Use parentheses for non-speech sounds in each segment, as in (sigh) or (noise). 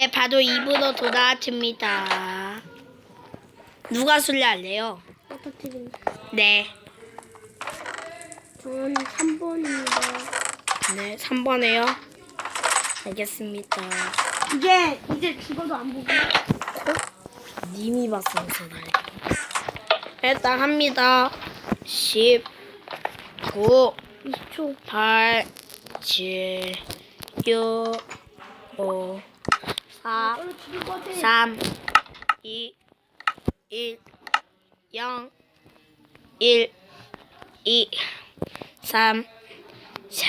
네, 바로 입으로 돌아왔습니다. 누가 술래할래요? 네. 저는 3번입니다. 네, 3번에요. 알겠습니다. 이제 이제 죽어도 안 보고. 님이 봤어, 무슨 날. 일단 합니다. 10, 9, 20초. 8, 7, 6, 5, 4, 얼른 죽을 것 같아. 3, 2, 1, 0, 1, 2, 3, 4,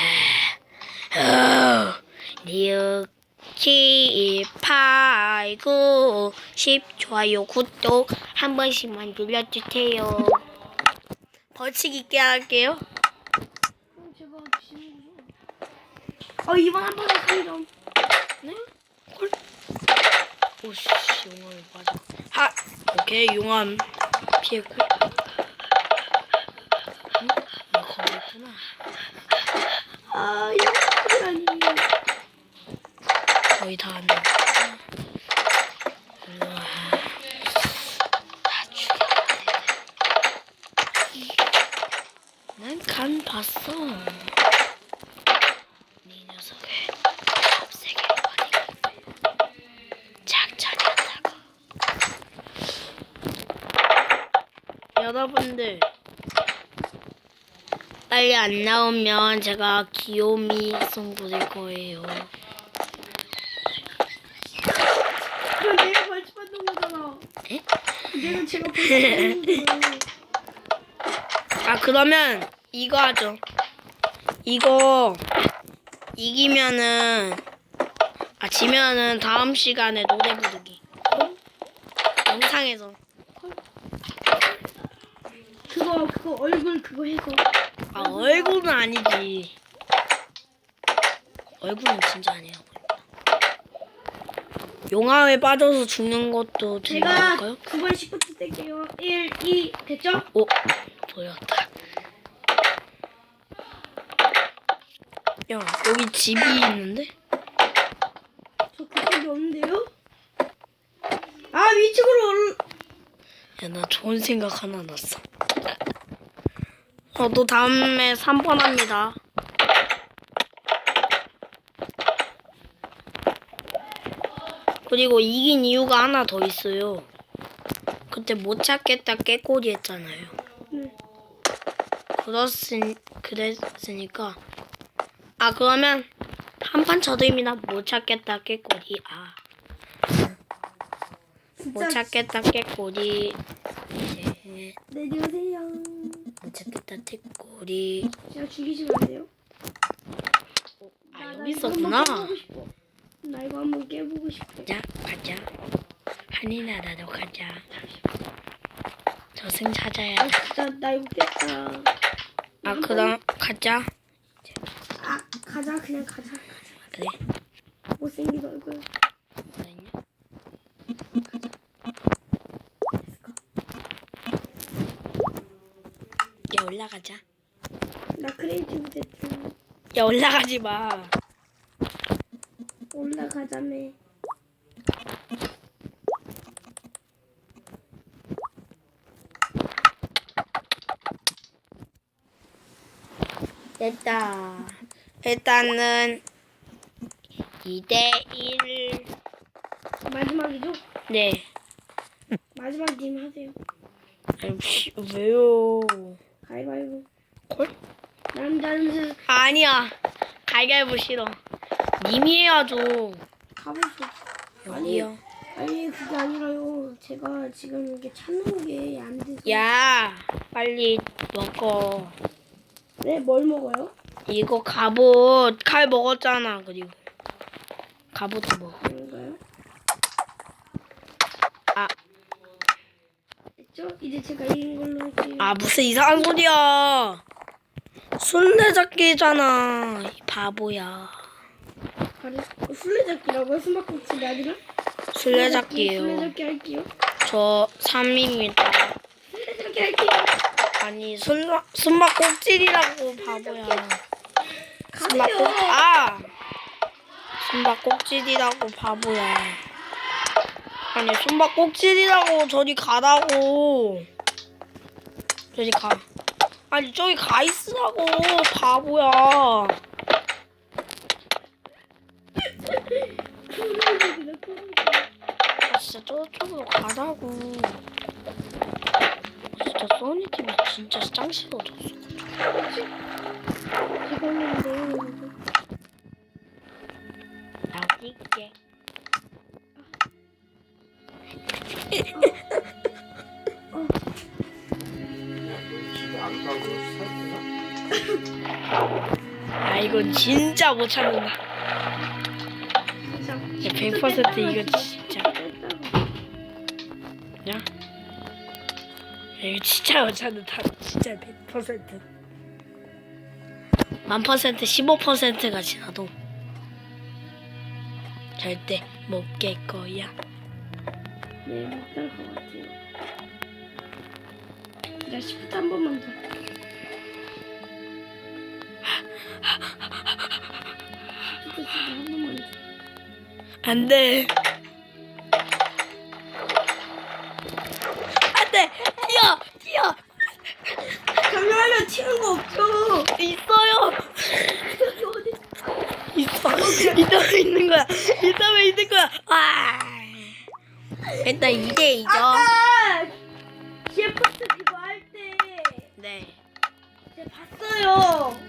5, 6, 7, 8, 9, 10. 좋아요, 구독 한 번씩만 눌러주세요. 벌칙 있게 할게요. 어, 이번 한 번에 3점. 네? 헐. 오씨, 용암에 빠져. 하! 오케이, 용암 피했고. 응? 너 거기 있구나. 아 아니. 거의 다 왔네. 우와. 다 죽여야 난간 봤어. 네 녀석을 없애길 원해. 작전이었다고. 여러분들 빨리 안 나오면 제가 귀요미 송 부릴 거예요. 내가 벌칙 받는 거잖아. 에? 내가 제가 벌칙 받는 거잖아. 아 그러면 이거 하죠. 이거 이기면은 아 지면은 다음 시간에 노래 부르기. 영상에서 그거 그거 얼굴 그거 해서. 아 얼굴은 아니지. 얼굴은 진짜 아니야. 용암에 빠져서 죽는 것도 제가 들려볼까요? 9번 10부터 뗄게요. 1, 2 됐죠? 오 보였다. 야 여기 집이 있는데? 저 그쪽이 없는데요? 아 위쪽으로 올. 야, 나 좋은 생각 하나 났어. 어, 또 다음에 3번 합니다. 그리고 이긴 이유가 하나 더 있어요. 그때 못 찾겠다 깨꼬리 했잖아요. 네. 그렇으니, 그랬으니까. 아, 그러면 한 판 저도입니다. 못 찾겠다 깨꼬리. 아, 못 찾겠다 깨꼬리. 네. 내려오세요. 깨꼬리. 제가 죽이시면 안 돼요? 아, 나 여기 이거 있었구나. 한번 깨보고 싶어. 나 이거 한번 깨보고 싶어. 가자, 가자. 한이나라도 가자. 저승 찾아야 아 돼. 진짜 나 이거 깼다. 아, 그럼 가자. 아 가자 그냥 가자. 그래. 못생긴 얼굴. 그랬냐? 야, 올라가자. 나 크리에이티브 됐죠. 야, 올라가지 마. 올라가자매. 됐다. 일단은 2대1. 마지막이죠? 네. 마지막 님 하세요. 아니, 씨, 왜요? 가위바위보. 콜? 남자는 아니야. 갈갈보 싫어. 님이 해야죠. 가보시죠. 여기요. 아니 그게 아니라요. 제가 지금 이게 찾는 게 안 돼서. 야, 빨리 먹어. 네, 뭘 먹어요? 이거 갑옷 칼 먹었잖아. 그리고 갑옷도 먹어. 그런가요? 아, 됐죠? 이제 제가 이긴 걸로 할게요. 아 무슨 이상한 소리야. 술래잡기잖아. 이 바보야. 바로 술래잡기라고요? 숨바꼭질이 아니라? 술래잡기예요. 술래잡기 할게요. 저 3입니다. 술래잡기 할게요. 아니 숨 숨바꼭질이라고 바보야. 숨바꼭. 아 숨바꼭질이라고 바보야. 아니 숨바꼭질이라고 저리 가라고. 저리 가. 아니 저기 가 있으라고 바보야. 아, 진짜 저쪽으로 가라고. 진짜 써니 TV 진짜 짱 싫어졌어. 지금인데 나 뛸게. 아 이건 진짜 못 참는다. 진짜 야, 100% 이거 진짜. 야. 야, 이거 진짜 못 참는다. 진짜 100%. 만 퍼센트 15%가 지나도 절대 못 깰 거야. 네, 못할 것 같아요. 나 10분 한 번만 더. 진짜 한 번만 더. 안 돼. 안 돼. 뛰어. 뛰어. 잠시만요, 튀는 거 없죠? 있어요. 있어. 있어 있는 거야. 있으면 있는 거야. 아. 일단 2대 2죠. 아까 CF스 이거 할때 네. 제가 봤어요.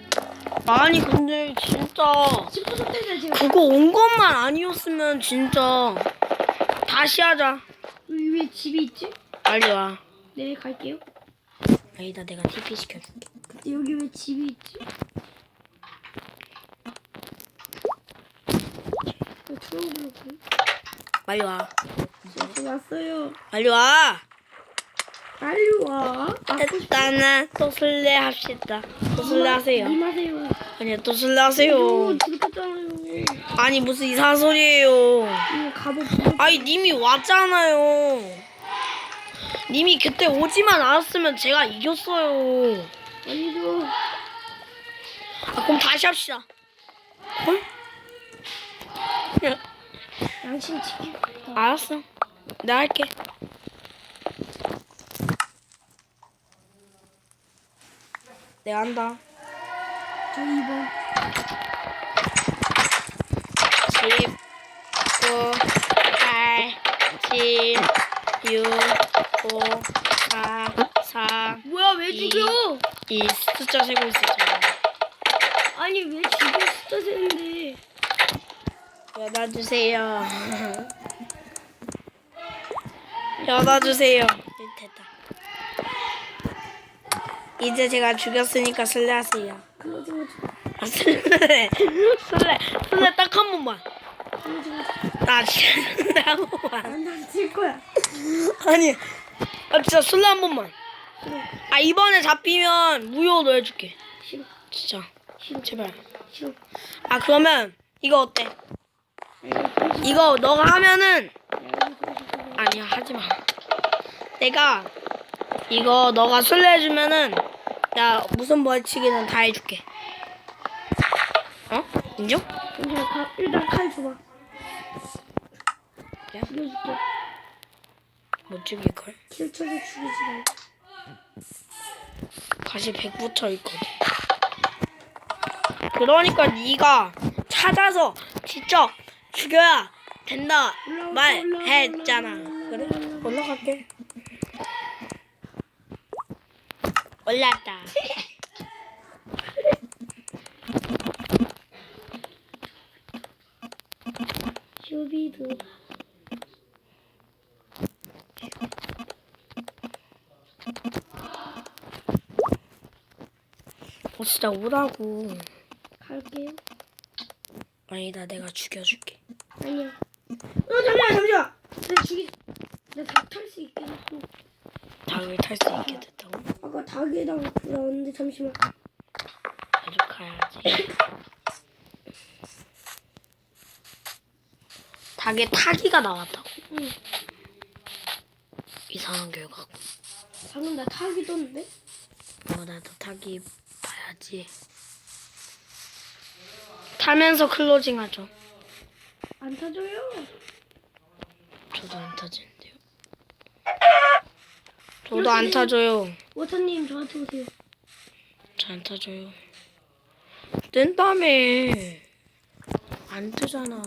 아니 근데 진짜 10분 때는 제가 그거 온 것만 아니었으면 진짜 다시 하자. 여기 왜 집이 있지? 빨리 와. 네, 갈게요. 아니다 내가 TP 시켜줄게. 근데 여기 왜 집이 있지? 저 들어오려고. 빨리 와. 저 왔어요. 빨리 와. 빨리 와. 아, 일단은 또 술래 합시다. 또 술래 하세요. 님하세요. 아니요 또 술래 하세요. 들켰잖아요. 아니 무슨 이상한 소리예요. 이거 갑옷 벗어. 아니 님이 왔잖아요. 님이 그때 오지만 않았으면 제가 이겼어요. 아니죠. 아, 그럼 다시 합시다. 헐? 야, 양심 지키. 알았어. 내가 할게. 내가 한다. 저 2번. 10, 9, 8, 7, 6, 5, 4, 3, 뭐야 왜 이. 죽여? 이 숫자 세고 있었잖아. 아니 왜 죽여 숫자 세는데? 열어주세요. (laughs) 열어주세요. 됐다. 이제 제가 죽였으니까 술래하세요. 아, 술래. 술래. 술래 딱 한 번만. 나 술래 한 번만. 난질 거야. 아니. 아 진짜 술래 한 번만. 아 이번에 잡히면 무효로 해줄게. 싫어. 진짜. 싫어. 제발. 싫어. 아 그러면 이거 어때? 마. 이거 너가 하면은. 아니야 하지 마. 내가 이거 너가 술래해주면은 나 무슨 벌칙이든 다 해줄게. 어? 인정? 잠시만 가, 일단 칼 줘봐. 야? 죽여줄게. 못 죽일 걸. 킬 쳐서 죽이지 말고. 가시 100 붙어 있거든. 그러니까 네가 찾아서 직접 죽여야 된다 말했잖아. 그래? 올라갈게. 올랐다. 슈비드. 어 진짜 오라고. 갈게요. 아니다 내가 죽여줄게. 아니야. 어 잠시만 잠시만. 내가 죽이. 내가 닭탈수 있겠어. 닭을 탈 수 있게 됐다고? 아까 닭에다가 나왔는데 잠시만. 아주 가야지. 닭에 타기가 나왔다고. 응. 이상한 결과고. 방금 나 닭이 떴는데? 어, 나도 타기 봐야지. 타면서 클로징 하죠. 안 타줘요. 저도 안 타지는데요. 저도 안 타줘요. 워터님 저한테 오세요. 저안 타줘요. 뜬다며. 안 뜨잖아.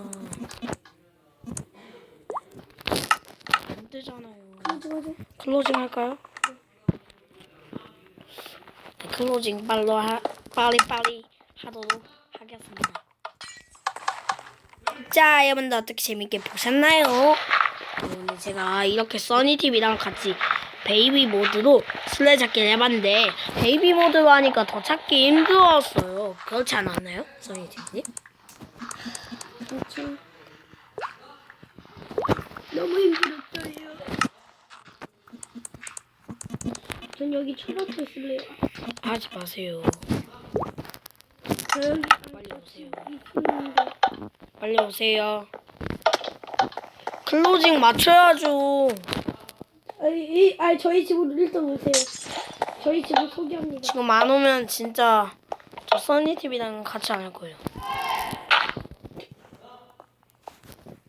안 뜨잖아요. 가자 가자. 클로징 할까요? 네, 클로징 빨로 하, 빨리빨리 하도록 하겠습니다. 자, 여러분들 어떻게 재밌게 보셨나요? 오늘 제가 이렇게 써니TV랑 같이 베이비 모드로 술래잡기를 해봤는데 베이비 모드로 하니까 더 찾기 힘들었어요. 그렇지 않았나요? 써니TV님? 그렇죠. 너무 힘들었어요. 전 여기 철학교 쓸래요. 하지 마세요. 빨리 오세요. 빨리 오세요. 클로징 맞춰야죠. 아니, 이, 아니 저희 집으로 일단 오세요. 저희 집을 소개합니다. 지금 안 오면 진짜 저 써니TV랑 같이 안 할 거예요.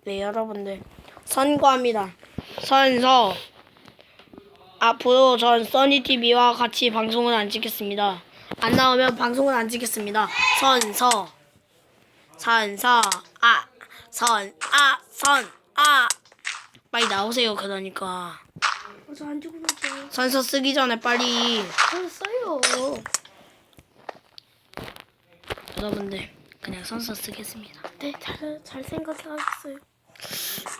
네, 여러분들. 선고합니다. 선서. 앞으로 전 써니TV와 같이 방송을 안 찍겠습니다. 안 나오면 방송을 안 찍겠습니다. 선서. 선서. 아. 선. 아. 선. 아. 빨리 나오세요, 그러니까. 어, 저안 죽어졌어요. 선서 쓰기 전에 빨리. 저 써요. 여러분들 그냥 선서 쓰겠습니다. 네, 잘, 잘 생각해가겠어요.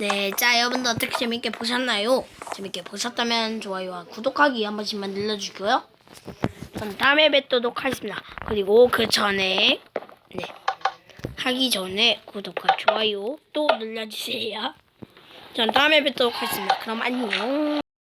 네, 자 여러분들 어떻게 재밌게 보셨나요? 재밌게 보셨다면 좋아요와 구독하기 한 번씩만 눌러주고요. 전 다음에 뵙도록 하겠습니다. 그리고 그 전에 네 하기 전에 구독과 좋아요 또 눌러주세요. 전 다음에 뵙도록 하겠습니다. 그럼 안녕.